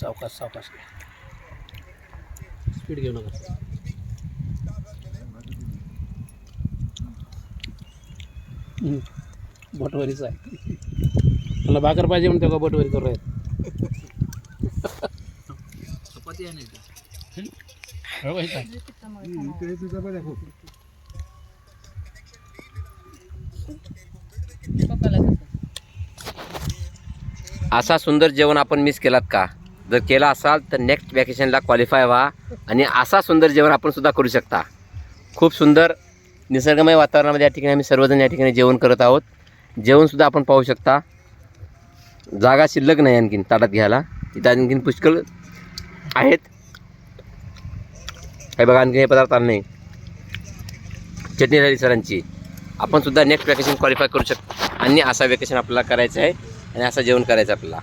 सावकाश सावकाश. स्पीड घेऊ नका. बोटवरीच आहे. मला भाकर पाहिजे म्हणते का बोटवरी करू आहेत चपाती आहे. असा सुंदर जेवण आपण मिस केलात का? जर केला असाल तर नेक्स्ट वॅकेशनला क्वालिफाय व्हा. आणि असा सुंदर जेवण आपण सुद्धा करू शकता. खूप सुंदर निसर्गमय वातावरणामध्ये या ठिकाणी आम्ही सर्वजण या ठिकाणी जेवण करत आहोत. जेवणसुद्धा आपण पाहू शकता. जागा शिल्लक नाही आणखीन ताटात घ्यायला. इथं आणखीन पुष्कळ आहेत. हे बघा आणखीन हे पदार्थ आले नाही चटणी झाली सरांची. आपण सुद्धा नेक्स्ट वॅकेशन क्वालिफाय करू शकतो. आणि असा वॅकेशन आपल्याला करायचं आहे. आणि असं जेवण करायचं आपल्याला.